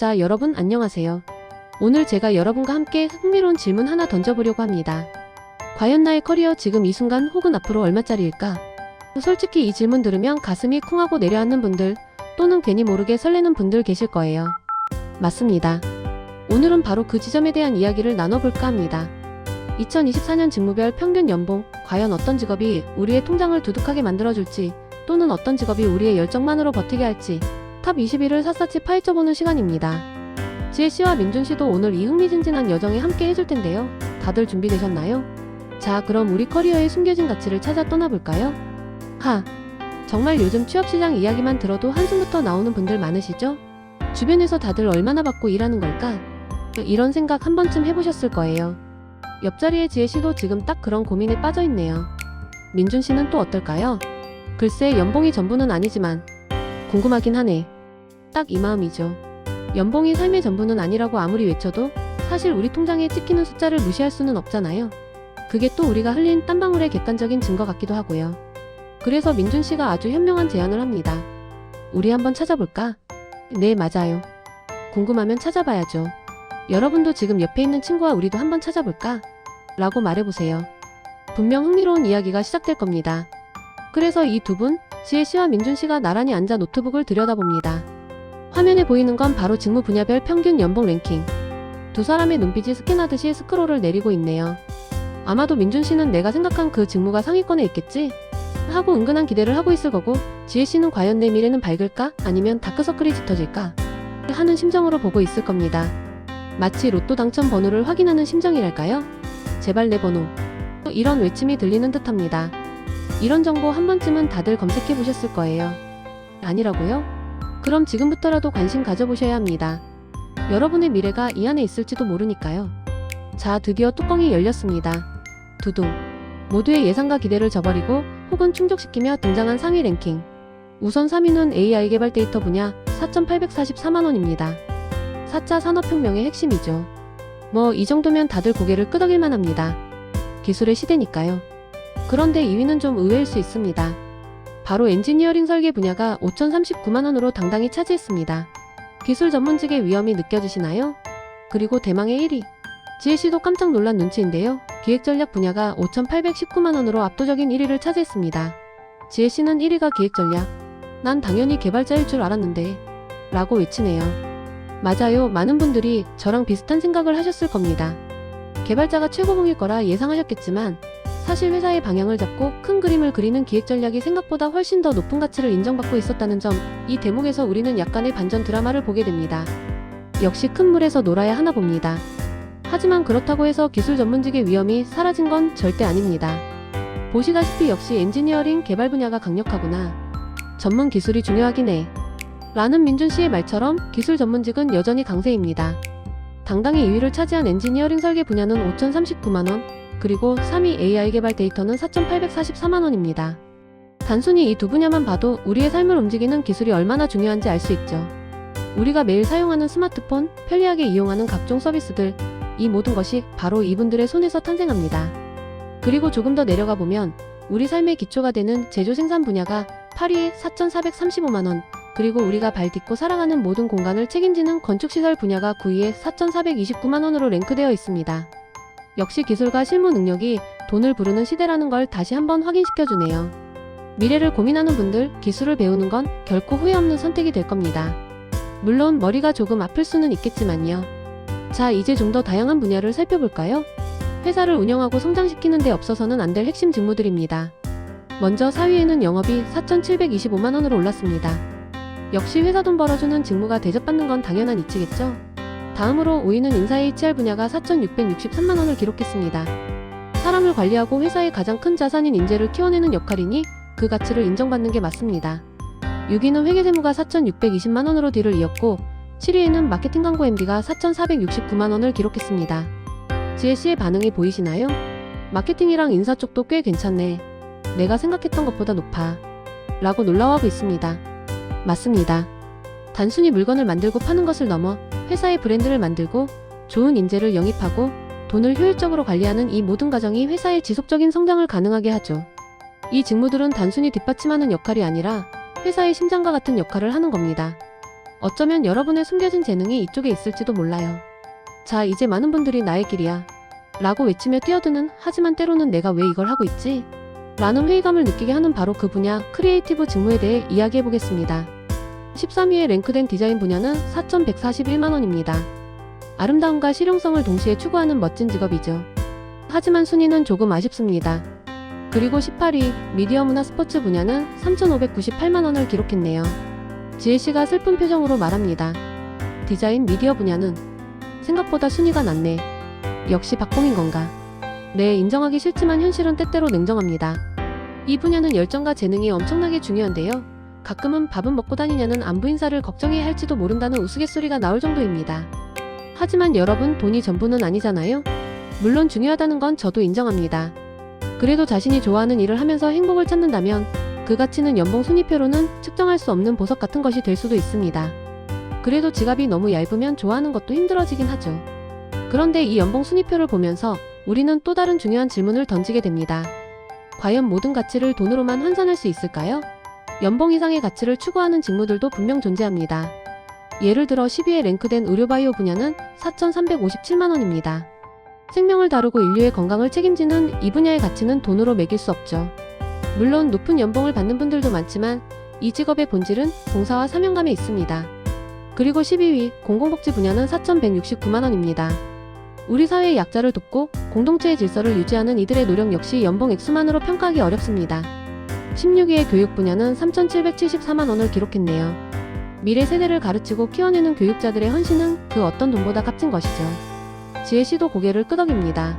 자, 여러분 안녕하세요. 오늘 제가 여러분과 함께 흥미로운 질문 하나 던져보려고 합니다. 과연 나의 커리어 지금 이 순간 혹은 앞으로 얼마짜리일까? 솔직히 이 질문 들으면 가슴이 쿵하고 내려앉는 분들 또는 괜히 모르게 설레는 분들 계실 거예요. 맞습니다. 오늘은 바로 그 지점에 대한 이야기를 나눠볼까 합니다. 2024년 직무별 평균 연봉, 과연 어떤 직업이 우리의 통장을 두둑하게 만들어줄지, 또는 어떤 직업이 우리의 열정만으로 버티게 할지, 탑 21을 샅샅이 파헤쳐보는 시간입니다. 지혜씨와 민준씨도 오늘 이 흥미진진한 여정에 함께 해줄 텐데요. 다들 준비되셨나요? 자, 그럼 우리 커리어의 숨겨진 가치를 찾아 떠나볼까요? 하, 정말 요즘 취업시장 이야기만 들어도 한숨부터 나오는 분들 많으시죠? 주변에서 다들 얼마나 받고 일하는 걸까? 이런 생각 한 번쯤 해보셨을 거예요. 옆자리의 지혜씨도 지금 딱 그런 고민에 빠져있네요. 민준씨는 또 어떨까요? 글쎄, 연봉이 전부는 아니지만, 궁금하긴 하네. 딱 이 마음이죠. 연봉이 삶의 전부는 아니라고 아무리 외쳐도 사실 우리 통장에 찍히는 숫자를 무시할 수는 없잖아요. 그게 또 우리가 흘린 땀방울의 객관적인 증거 같기도 하고요. 그래서 민준 씨가 아주 현명한 제안을 합니다. 우리 한번 찾아볼까? 네, 맞아요. 궁금하면 찾아봐야죠. 여러분도 지금 옆에 있는 친구와 우리도 한번 찾아볼까? 라고 말해보세요. 분명 흥미로운 이야기가 시작될 겁니다. 그래서 이 두 분, 지혜 씨와 민준 씨가 나란히 앉아 노트북을 들여다봅니다. 화면에 보이는 건 바로 직무 분야별 평균 연봉 랭킹. 두 사람의 눈빛이 스캔하듯이 스크롤을 내리고 있네요. 아마도 민준 씨는 내가 생각한 그 직무가 상위권에 있겠지? 하고 은근한 기대를 하고 있을 거고, 지혜 씨는 과연 내 미래는 밝을까? 아니면 다크서클이 짙어질까? 하는 심정으로 보고 있을 겁니다. 마치 로또 당첨 번호를 확인하는 심정이랄까요? 제발 내 번호. 이런 외침이 들리는 듯 합니다. 이런 정보 한 번쯤은 다들 검색해 보셨을 거예요. 아니라고요? 그럼 지금부터라도 관심 가져보셔야 합니다. 여러분의 미래가 이 안에 있을지도 모르니까요. 자, 드디어 뚜껑이 열렸습니다. 두둥. 모두의 예상과 기대를 저버리고 혹은 충족시키며 등장한 상위 랭킹. 우선 3위는 AI 개발 데이터 분야 4,844만원입니다. 4차 산업혁명의 핵심이죠. 뭐, 이 정도면 다들 고개를 끄덕일만 합니다. 기술의 시대니까요. 그런데 2위는 좀 의외일 수 있습니다. 바로 엔지니어링 설계 분야가 5,039만원으로 당당히 차지했습니다. 기술 전문직의 위험이 느껴지시나요? 그리고 대망의 1위. 지혜씨도 깜짝 놀란 눈치인데요. 기획전략 분야가 5,819만원으로 압도적인 1위를 차지했습니다. 지혜씨는 1위가 기획전략. 난 당연히 개발자일 줄 알았는데. 라고 외치네요. 맞아요. 많은 분들이 저랑 비슷한 생각을 하셨을 겁니다. 개발자가 최고봉일 거라 예상하셨겠지만 사실 회사의 방향을 잡고 큰 그림을 그리는 기획 전략이 생각보다 훨씬 더 높은 가치를 인정받고 있었다는 점, 이 대목에서 우리는 약간의 반전 드라마를 보게 됩니다. 역시 큰 물에서 놀아야 하나 봅니다. 하지만 그렇다고 해서 기술 전문직의 위험이 사라진 건 절대 아닙니다. 보시다시피 역시 엔지니어링 개발 분야가 강력하구나. 전문 기술이 중요하긴 해. 라는 민준 씨의 말처럼 기술 전문직은 여전히 강세입니다. 당당히 2위를 차지한 엔지니어링 설계 분야는 5,039만원, 그리고 3위 AI 개발 데이터는 4,844만원입니다. 단순히 이 두 분야만 봐도 우리의 삶을 움직이는 기술이 얼마나 중요한지 알 수 있죠. 우리가 매일 사용하는 스마트폰, 편리하게 이용하는 각종 서비스들, 이 모든 것이 바로 이분들의 손에서 탄생합니다. 그리고 조금 더 내려가 보면 우리 삶의 기초가 되는 제조 생산 분야가 8위에 4,435만원, 그리고 우리가 발 딛고 살아가는 모든 공간을 책임지는 건축시설 분야가 9위에 4,429만원으로 랭크되어 있습니다. 역시 기술과 실무 능력이 돈을 부르는 시대라는 걸 다시 한번 확인시켜주네요. 미래를 고민하는 분들, 기술을 배우는 건 결코 후회 없는 선택이 될 겁니다. 물론 머리가 조금 아플 수는 있겠지만요. 자, 이제 좀 더 다양한 분야를 살펴볼까요? 회사를 운영하고 성장시키는 데 없어서는 안 될 핵심 직무들입니다. 먼저 4위에는 영업이 4,725만원으로 올랐습니다. 역시 회사 돈 벌어주는 직무가 대접받는 건 당연한 이치겠죠? 다음으로 5위는 인사의 HR 분야가 4,663만원을 기록했습니다. 사람을 관리하고 회사의 가장 큰 자산인 인재를 키워내는 역할이니 그 가치를 인정받는 게 맞습니다. 6위는 회계세무가 4,620만원으로 뒤를 이었고 7위에는 마케팅 광고 MD가 4,469만원을 기록했습니다. 지혜씨의 반응이 보이시나요? 마케팅이랑 인사 쪽도 꽤 괜찮네. 내가 생각했던 것보다 높아. 라고 놀라워하고 있습니다. 맞습니다. 단순히 물건을 만들고 파는 것을 넘어 회사의 브랜드를 만들고 좋은 인재를 영입하고 돈을 효율적으로 관리하는 이 모든 과정이 회사의 지속적인 성장을 가능하게 하죠. 이 직무들은 단순히 뒷받침하는 역할이 아니라 회사의 심장과 같은 역할을 하는 겁니다. 어쩌면 여러분의 숨겨진 재능이 이쪽에 있을지도 몰라요. 자, 이제 많은 분들이 나의 길이야. 라고 외치며 뛰어드는 하지만 때로는 내가 왜 이걸 하고 있지? 라는 회의감을 느끼게 하는 바로 그 분야 크리에이티브 직무에 대해 이야기해 보겠습니다. 13위에 랭크된 디자인 분야는 4,141만원입니다. 아름다움과 실용성을 동시에 추구하는 멋진 직업이죠. 하지만 순위는 조금 아쉽습니다. 그리고 18위 미디어 문화 스포츠 분야는 3,598만원을 기록했네요. 지혜씨가 슬픈 표정으로 말합니다. 디자인 미디어 분야는 생각보다 순위가 낮네. 역시 박봉인 건가? 네, 인정하기 싫지만 현실은 때때로 냉정합니다. 이 분야는 열정과 재능이 엄청나게 중요한데요. 가끔은 밥은 먹고 다니냐는 안부 인사를 걱정해야 할지도 모른다는 우스갯소리가 나올 정도입니다. 하지만 여러분, 돈이 전부는 아니잖아요? 물론 중요하다는 건 저도 인정합니다. 그래도 자신이 좋아하는 일을 하면서 행복을 찾는다면 그 가치는 연봉 순위표로는 측정할 수 없는 보석 같은 것이 될 수도 있습니다. 그래도 지갑이 너무 얇으면 좋아하는 것도 힘들어지긴 하죠. 그런데 이 연봉 순위표를 보면서 우리는 또 다른 중요한 질문을 던지게 됩니다. 과연 모든 가치를 돈으로만 환산할 수 있을까요? 연봉 이상의 가치를 추구하는 직무들도 분명 존재합니다. 예를 들어 10위에 랭크된 의료바이오 분야는 4,357만원입니다. 생명을 다루고 인류의 건강을 책임지는 이 분야의 가치는 돈으로 매길 수 없죠. 물론 높은 연봉을 받는 분들도 많지만 이 직업의 본질은 봉사와 사명감에 있습니다. 그리고 12위 공공복지 분야는 4,169만원입니다. 우리 사회의 약자를 돕고 공동체의 질서를 유지하는 이들의 노력 역시 연봉 액수만으로 평가하기 어렵습니다. 16위의 교육 분야는 3,774만 원을 기록했네요. 미래 세대를 가르치고 키워내는 교육자들의 헌신은 그 어떤 돈보다 값진 것이죠. 지혜 씨도 고개를 끄덕입니다.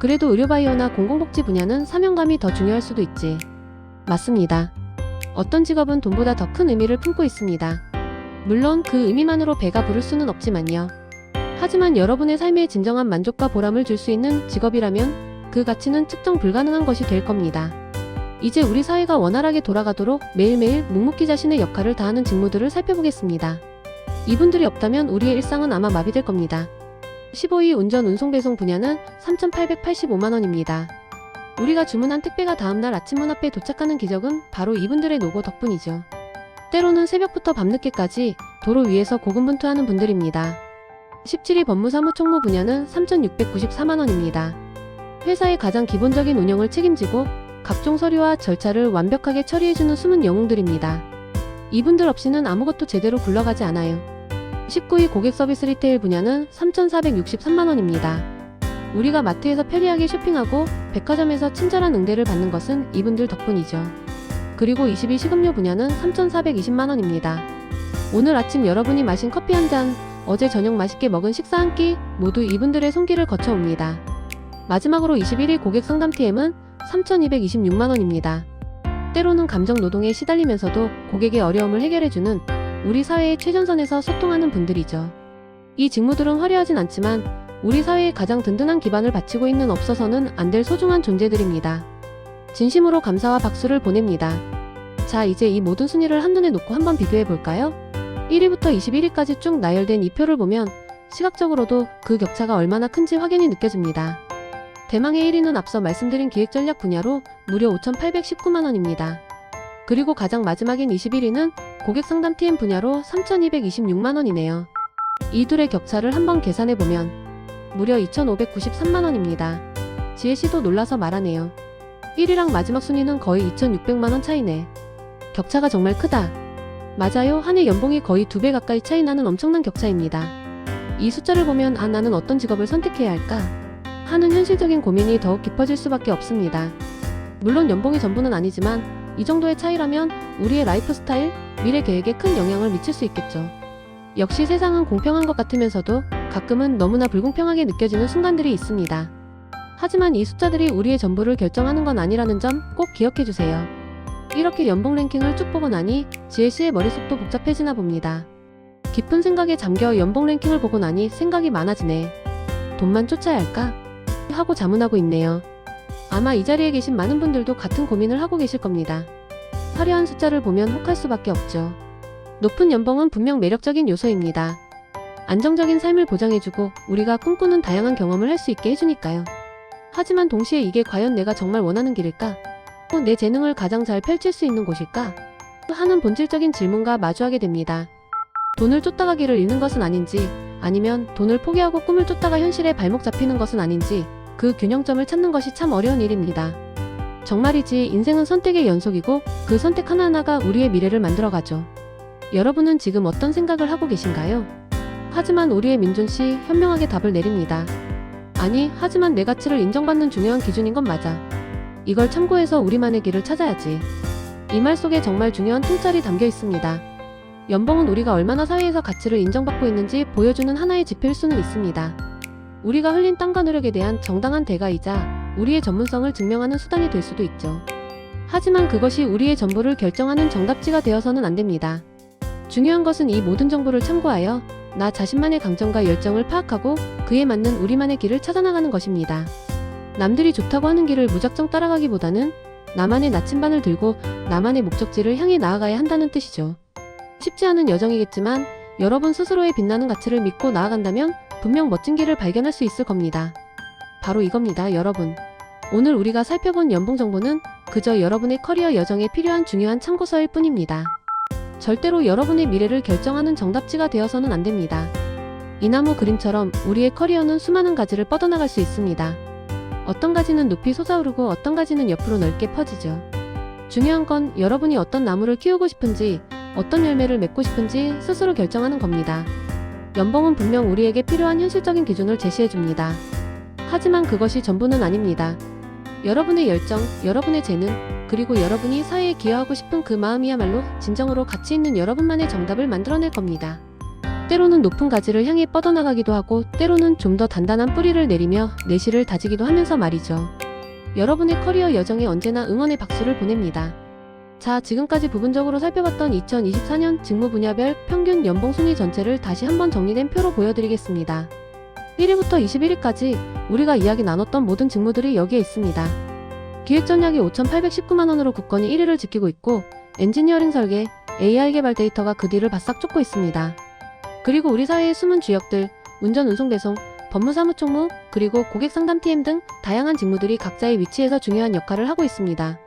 그래도 의료바이오나 공공복지 분야는 사명감이 더 중요할 수도 있지. 맞습니다. 어떤 직업은 돈보다 더 큰 의미를 품고 있습니다. 물론 그 의미만으로 배가 부를 수는 없지만요. 하지만 여러분의 삶에 진정한 만족과 보람을 줄 수 있는 직업이라면 그 가치는 측정 불가능한 것이 될 겁니다. 이제 우리 사회가 원활하게 돌아가도록 매일매일 묵묵히 자신의 역할을 다하는 직무들을 살펴보겠습니다. 이분들이 없다면 우리의 일상은 아마 마비될 겁니다. 15위 운전 운송 배송 분야는 3,885만원입니다. 우리가 주문한 택배가 다음날 아침 문 앞에 도착하는 기적은 바로 이분들의 노고 덕분이죠. 때로는 새벽부터 밤늦게까지 도로 위에서 고군분투하는 분들입니다. 17위 법무사무 총무 분야는 3,694만원입니다. 회사의 가장 기본적인 운영을 책임지고 각종 서류와 절차를 완벽하게 처리해주는 숨은 영웅들입니다. 이분들 없이는 아무것도 제대로 굴러가지 않아요. 19위 고객 서비스 리테일 분야는 3,463만원입니다. 우리가 마트에서 편리하게 쇼핑하고 백화점에서 친절한 응대를 받는 것은 이분들 덕분이죠. 그리고 20위 식음료 분야는 3,420만원입니다. 오늘 아침 여러분이 마신 커피 한 잔, 어제 저녁 맛있게 먹은 식사 한 끼, 모두 이분들의 손길을 거쳐옵니다. 마지막으로 21위 고객 상담 TM은 3,226만원입니다. 때로는 감정 노동에 시달리면서도 고객의 어려움을 해결해주는 우리 사회의 최전선에서 소통하는 분들이죠. 이 직무들은 화려하진 않지만 우리 사회의 가장 든든한 기반을 바치고 있는 없어서는 안 될 소중한 존재들입니다. 진심으로 감사와 박수를 보냅니다. 자, 이제 이 모든 순위를 한눈에 놓고 한번 비교해 볼까요? 1위부터 21위까지 쭉 나열된 이 표를 보면 시각적으로도 그 격차가 얼마나 큰지 확연히 느껴집니다. 대망의 1위는 앞서 말씀드린 기획 전략 분야로 무려 5,819만원입니다. 그리고 가장 마지막인 21위는 고객 상담 TM 분야로 3,226만원이네요. 이 둘의 격차를 한번 계산해보면 무려 2,593만원입니다. 지혜씨도 놀라서 말하네요. 1위랑 마지막 순위는 거의 2,600만원 차이네. 격차가 정말 크다. 맞아요. 한 해 연봉이 거의 두 배 가까이 차이 나는 엄청난 격차입니다. 이 숫자를 보면 아 나는 어떤 직업을 선택해야 할까? 하는 현실적인 고민이 더욱 깊어질 수밖에 없습니다. 물론 연봉이 전부는 아니지만 이 정도의 차이라면 우리의 라이프 스타일, 미래 계획에 큰 영향을 미칠 수 있겠죠. 역시 세상은 공평한 것 같으면서도 가끔은 너무나 불공평하게 느껴지는 순간들이 있습니다. 하지만 이 숫자들이 우리의 전부를 결정하는 건 아니라는 점 꼭 기억해 주세요. 이렇게 연봉 랭킹을 쭉 보고 나니 지혜 씨의 머릿속도 복잡해지나 봅니다. 깊은 생각에 잠겨 연봉 랭킹을 보고 나니 생각이 많아지네. 돈만 쫓아야 할까? 하고 자문하고 있네요. 아마 이 자리에 계신 많은 분들도 같은 고민을 하고 계실 겁니다. 화려한 숫자를 보면 혹할 수밖에 없죠. 높은 연봉은 분명 매력적인 요소입니다. 안정적인 삶을 보장해주고 우리가 꿈꾸는 다양한 경험을 할 수 있게 해주니까요. 하지만 동시에 이게 과연 내가 정말 원하는 길일까? 또내 재능을 가장 잘 펼칠 수 있는 곳일까? 하는 본질적인 질문과 마주하게 됩니다. 돈을 쫓다가 길을 잃는 것은 아닌지, 아니면 돈을 포기하고 꿈을 쫓다가 현실에 발목 잡히는 것은 아닌지, 그 균형점을 찾는 것이 참 어려운 일입니다. 정말이지 인생은 선택의 연속이고 그 선택 하나하나가 우리의 미래를 만들어가죠. 여러분은 지금 어떤 생각을 하고 계신가요? 하지만 우리의 민준 씨 현명하게 답을 내립니다. 아니, 하지만 내 가치를 인정받는 중요한 기준인 건 맞아. 이걸 참고해서 우리만의 길을 찾아야지. 이 말 속에 정말 중요한 통찰이 담겨 있습니다. 연봉은 우리가 얼마나 사회에서 가치를 인정받고 있는지 보여주는 하나의 지표일 수는 있습니다. 우리가 흘린 땀과 노력에 대한 정당한 대가이자 우리의 전문성을 증명하는 수단이 될 수도 있죠. 하지만 그것이 우리의 전부를 결정하는 정답지가 되어서는 안 됩니다. 중요한 것은 이 모든 정보를 참고하여 나 자신만의 강점과 열정을 파악하고 그에 맞는 우리만의 길을 찾아나가는 것입니다. 남들이 좋다고 하는 길을 무작정 따라가기보다는 나만의 나침반을 들고 나만의 목적지를 향해 나아가야 한다는 뜻이죠. 쉽지 않은 여정이겠지만 여러분 스스로의 빛나는 가치를 믿고 나아간다면 분명 멋진 길을 발견할 수 있을 겁니다. 바로 이겁니다, 여러분. 오늘 우리가 살펴본 연봉 정보는 그저 여러분의 커리어 여정에 필요한 중요한 참고서일 뿐입니다. 절대로 여러분의 미래를 결정하는 정답지가 되어서는 안 됩니다. 이 나무 그림처럼 우리의 커리어는 수많은 가지를 뻗어나갈 수 있습니다. 어떤 가지는 높이 솟아오르고 어떤 가지는 옆으로 넓게 퍼지죠. 중요한 건 여러분이 어떤 나무를 키우고 싶은지, 어떤 열매를 맺고 싶은지 스스로 결정하는 겁니다. 연봉은 분명 우리에게 필요한 현실적인 기준을 제시해 줍니다. 하지만 그것이 전부는 아닙니다. 여러분의 열정, 여러분의 재능, 그리고 여러분이 사회에 기여하고 싶은 그 마음이야말로 진정으로 가치 있는 여러분만의 정답을 만들어낼 겁니다. 때로는 높은 가지를 향해 뻗어나가기도 하고 때로는 좀 더 단단한 뿌리를 내리며 내실을 다지기도 하면서 말이죠. 여러분의 커리어 여정에 언제나 응원의 박수를 보냅니다. 자, 지금까지 부분적으로 살펴봤던 2024년 직무 분야별 평균 연봉 순위 전체를 다시 한번 정리된 표로 보여드리겠습니다. 1위부터 21위까지 우리가 이야기 나눴던 모든 직무들이 여기에 있습니다. 기획 전략이 5,819만 원으로 굳건히 1위를 지키고 있고 엔지니어링 설계, AI 개발 데이터가 그 뒤를 바싹 쫓고 있습니다. 그리고 우리 사회의 숨은 주역들, 운전 운송 배송, 법무사무총무, 그리고 고객 상담 TM 등 다양한 직무들이 각자의 위치에서 중요한 역할을 하고 있습니다.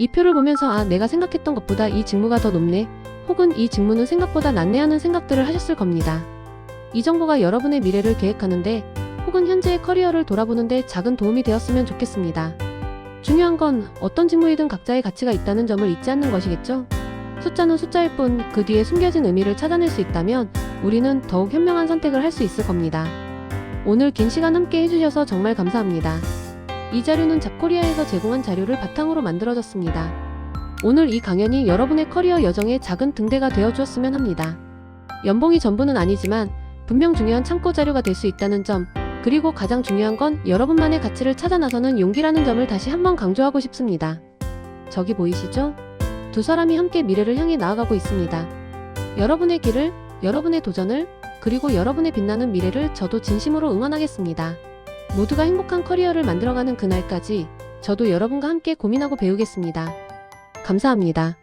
이 표를 보면서 아, 내가 생각했던 것보다 이 직무가 더 높네, 혹은 이 직무는 생각보다 낫네 하는 생각들을 하셨을 겁니다. 이 정보가 여러분의 미래를 계획하는데, 혹은 현재의 커리어를 돌아보는데 작은 도움이 되었으면 좋겠습니다. 중요한 건 어떤 직무이든 각자의 가치가 있다는 점을 잊지 않는 것이겠죠? 숫자는 숫자일 뿐 그 뒤에 숨겨진 의미를 찾아낼 수 있다면 우리는 더욱 현명한 선택을 할 수 있을 겁니다. 오늘 긴 시간 함께 해주셔서 정말 감사합니다. 이 자료는 잡코리아에서 제공한 자료를 바탕으로 만들어졌습니다. 오늘 이 강연이 여러분의 커리어 여정의 작은 등대가 되어 주었으면 합니다. 연봉이 전부는 아니지만 분명 중요한 참고 자료가 될 수 있다는 점, 그리고 가장 중요한 건 여러분만의 가치를 찾아 나서는 용기라는 점을 다시 한번 강조하고 싶습니다. 저기 보이시죠? 두 사람이 함께 미래를 향해 나아가고 있습니다. 여러분의 길을, 여러분의 도전을, 그리고 여러분의 빛나는 미래를 저도 진심으로 응원하겠습니다. 모두가 행복한 커리어를 만들어가는 그날까지 저도 여러분과 함께 고민하고 배우겠습니다. 감사합니다.